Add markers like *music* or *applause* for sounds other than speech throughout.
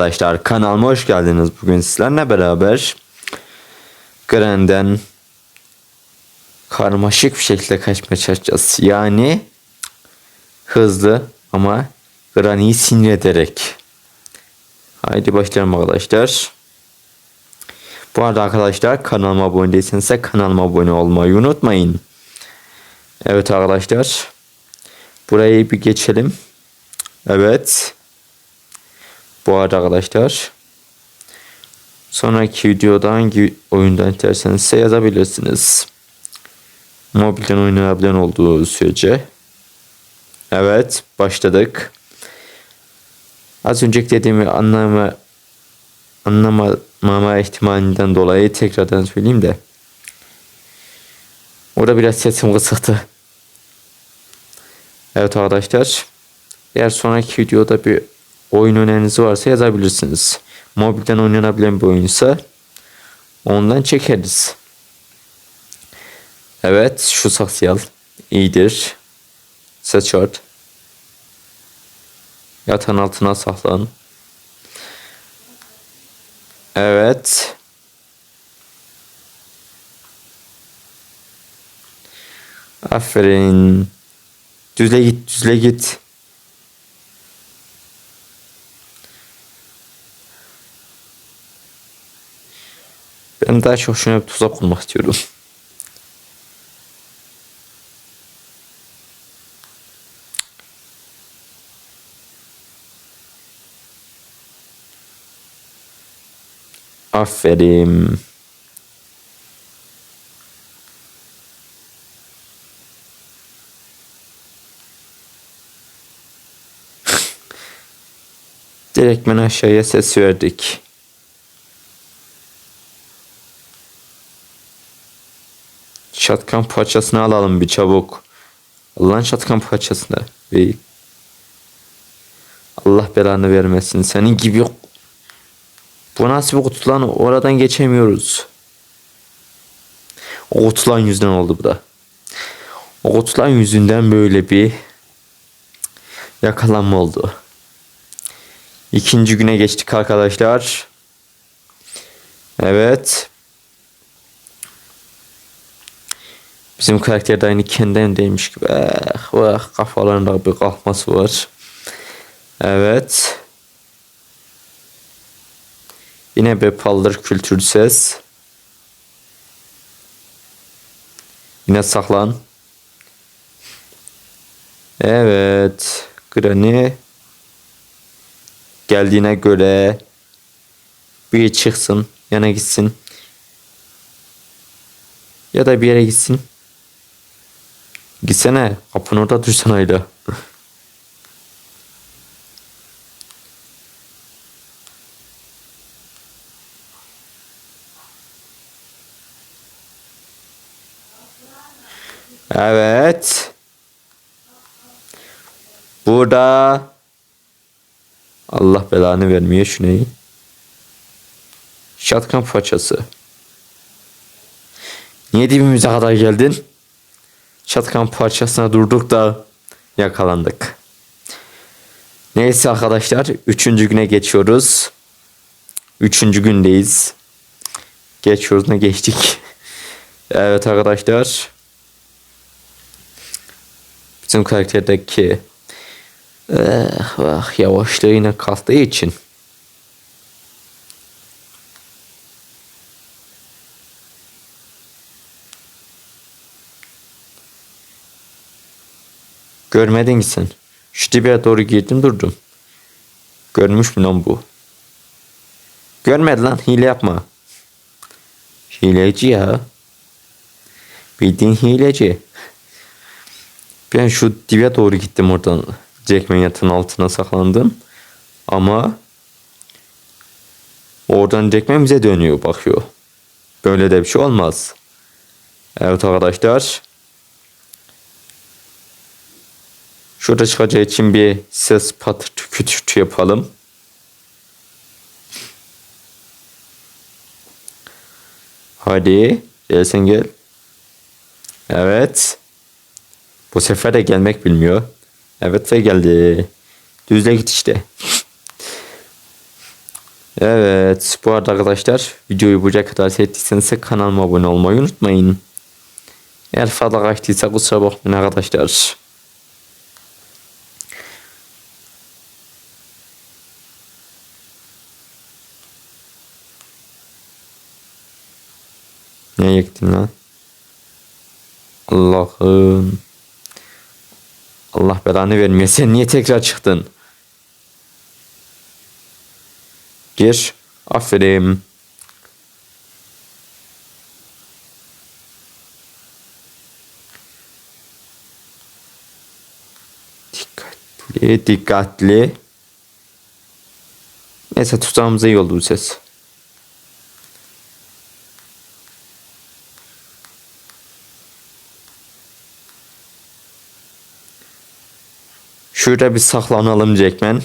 Arkadaşlar kanalıma hoş geldiniz. Bugün sizlerle beraber Gren'den karmaşık bir şekilde kaçmaya çalışacağız. Yani hızlı ama Granny'yi sinir ederek. Haydi başlayalım arkadaşlar. Bu arada arkadaşlar kanalıma abone değilseniz de kanalıma abone olmayı unutmayın. Evet arkadaşlar. Burayı bir geçelim. Evet. Bu arada arkadaşlar sonraki videoda hangi oyundan isterseniz size yazabilirsiniz. Mobilden oynanabilen olduğu sürece. Evet başladık. Az önceki dediğimi anlama anlamama ihtimalinden dolayı tekrardan söyleyeyim de. Orada biraz sesim kısıktı. Evet arkadaşlar. Eğer sonraki videoda bir oyun öneriniz varsa yazabilirsiniz. Mobilden oynanabilen bir oyunsa ondan çekeriz. Evet şu saksıyal iyidir. Seçart. Yatağın altına saklan. Evet. Aferin. Düzle git, düzle git. Ben daha çok şuna bir tuzak kurmak istiyorum. Aferin. *laughs* Direktmen aşağıya ses verdik. Şatkan parçasını alalım bir çabuk. Allah'ın şatkan parçasını. Ve Allah belanı vermesin. Senin gibi bu nasıl bir kutu lan? Oradan geçemiyoruz. O kutulan yüzünden oldu bu da. O kutulan yüzünden böyle bir yakalanma oldu. İkinci güne geçtik arkadaşlar. Evet. Bizim karakter de aynı kendindeymiş gibi. Eh, vah, kafalarında bir kalkması var. Evet. Yine bir paldır kültür ses. Yine saklan. Evet. Granny geldiğine göre bir çıksın yana gitsin ya da bir yere gitsin gitsene kapının orada dursan öyle Evet. Burada Allah belanı vermiyor şu neyi? Şatkan façası. Niye dibimize kadar geldin? Şatkan parçasına durduk da yakalandık. Neyse arkadaşlar. Üçüncü güne geçiyoruz. Üçüncü gündeyiz. Geçiyoruz ne geçtik. *laughs* evet arkadaşlar. Bizim karakterdeki eh, ah, yavaşlığı yine kalktığı için Görmedin ki sen. Şu dibe doğru girdim durdum. Görmüş mü lan bu? Görmedi lan hile yapma. Hileci ya. Bildiğin hileci. Ben şu dibe doğru gittim oradan. Jackman yatağın altına saklandım. Ama oradan Jackman bize dönüyor bakıyor. Böyle de bir şey olmaz. Evet arkadaşlar. Şurada çıkacağı için bir ses patırtı kütürtü yapalım. Hadi. Gel sen gel. Evet. Bu sefer de gelmek bilmiyor. Evet ve geldi. Düzle git işte. Evet bu arada arkadaşlar videoyu buraya kadar seyrettiyseniz kanalıma abone olmayı unutmayın. Eğer fazla kaçtıysa kusura bakmayın arkadaşlar. Yektin lan? Allah'ım. Allah belanı vermiyor. Sen niye tekrar çıktın? Gir. Aferin. Dikkatli, dikkatli. Neyse tuzağımıza iyi oldu bu ses. Şurada bir saklanalım Jackman.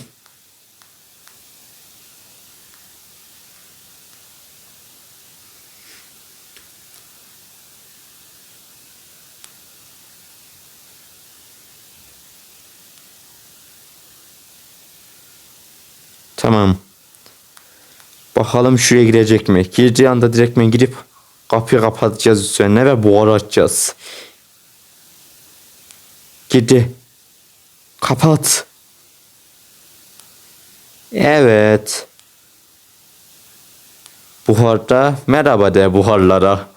Tamam. Bakalım şuraya girecek mi? Gireceği anda direktmen girip kapıyı kapatacağız üstüne ve buhar açacağız. Girdi. Kapat. Evet. Buharda merhaba de buharlara.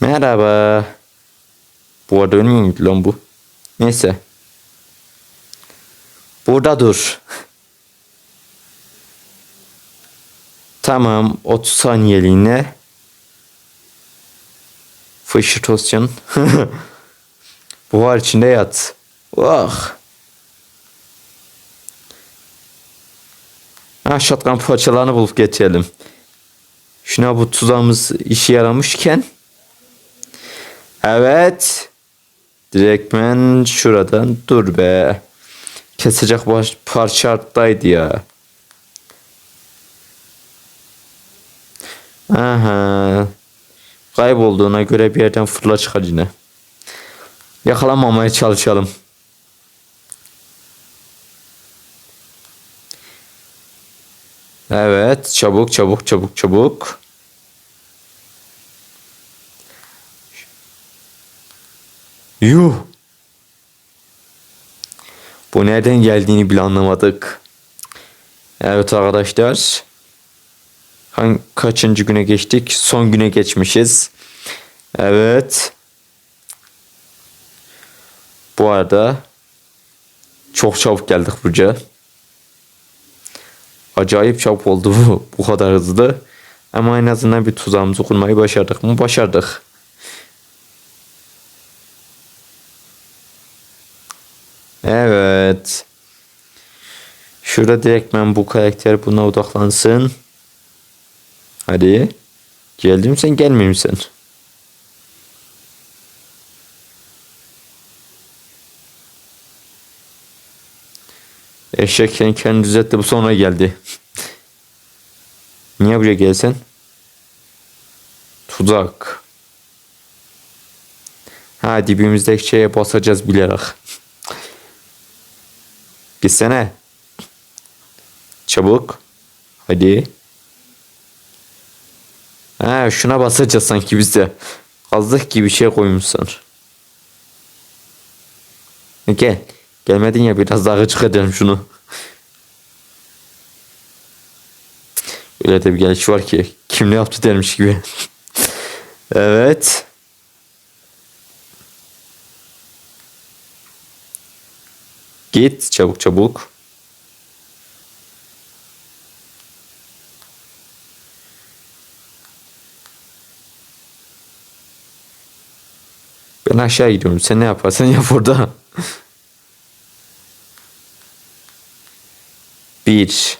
Merhaba. Bu arada ölmüyor muydu lan bu? Neyse. Burada dur. Tamam 30 saniyeliğine. Fışırt olsun. *laughs* Buhar içinde yat. Oh. Ha şatkan parçalarını bulup getirelim. Şuna bu tuzağımız işe yaramışken. Evet. Direktmen şuradan dur be. Kesecek baş, parça arttaydı ya. Aha. Kaybolduğuna göre bir yerden fırla çıkar yine. Yakalamamaya çalışalım. Evet, çabuk çabuk çabuk çabuk. Yuh. Bu nereden geldiğini bile anlamadık. Evet arkadaşlar. Hangi, kaçıncı güne geçtik? Son güne geçmişiz. Evet. Bu arada çok çabuk geldik buraya. Acayip çabuk oldu bu. Bu kadar hızlı. Ama en azından bir tuzağımızı kurmayı başardık mı? Başardık. Evet. Şurada direkt ben bu karakter buna odaklansın. Hadi. Geldim sen gelmeyeyim sen. Eşek kendi kendini düzeltti bu sonra geldi. Niye buraya gelsen? Tuzak. Ha dibimizdeki şeye basacağız bilerek. Gitsene. Çabuk. Hadi. Ha şuna basacağız sanki bizde. Kazdık gibi şey koymuşsun. Gel. Gelmedin ya biraz daha gıcık edelim şunu. Öyle de bir geliş var ki kim ne yaptı dermiş gibi. *laughs* evet. Git çabuk çabuk. Ben aşağı gidiyorum. Sen ne yaparsan yap orada. *laughs* Bir.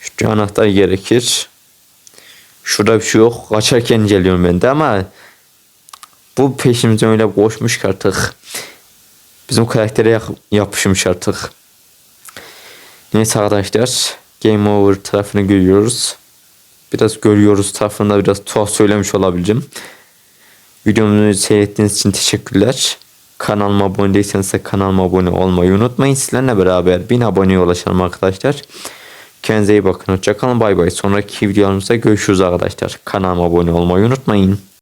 Şu anahtar gerekir. Şurada bir şey yok. Kaçarken geliyorum ben de ama bu peşimizden öyle koşmuş artık. Bizim karaktere yap- yapışmış artık. Neyse arkadaşlar. Game over tarafını görüyoruz. Biraz görüyoruz tarafında biraz tuhaf söylemiş olabilirim. Videomuzu seyrettiğiniz için teşekkürler. Kanalıma abone değilseniz de kanalıma abone olmayı unutmayın. Sizlerle beraber 1000 aboneye ulaşalım arkadaşlar. Kendinize iyi bakın. Hoşçakalın. Bay bay. Sonraki videolarımızda görüşürüz arkadaşlar. Kanalıma abone olmayı unutmayın.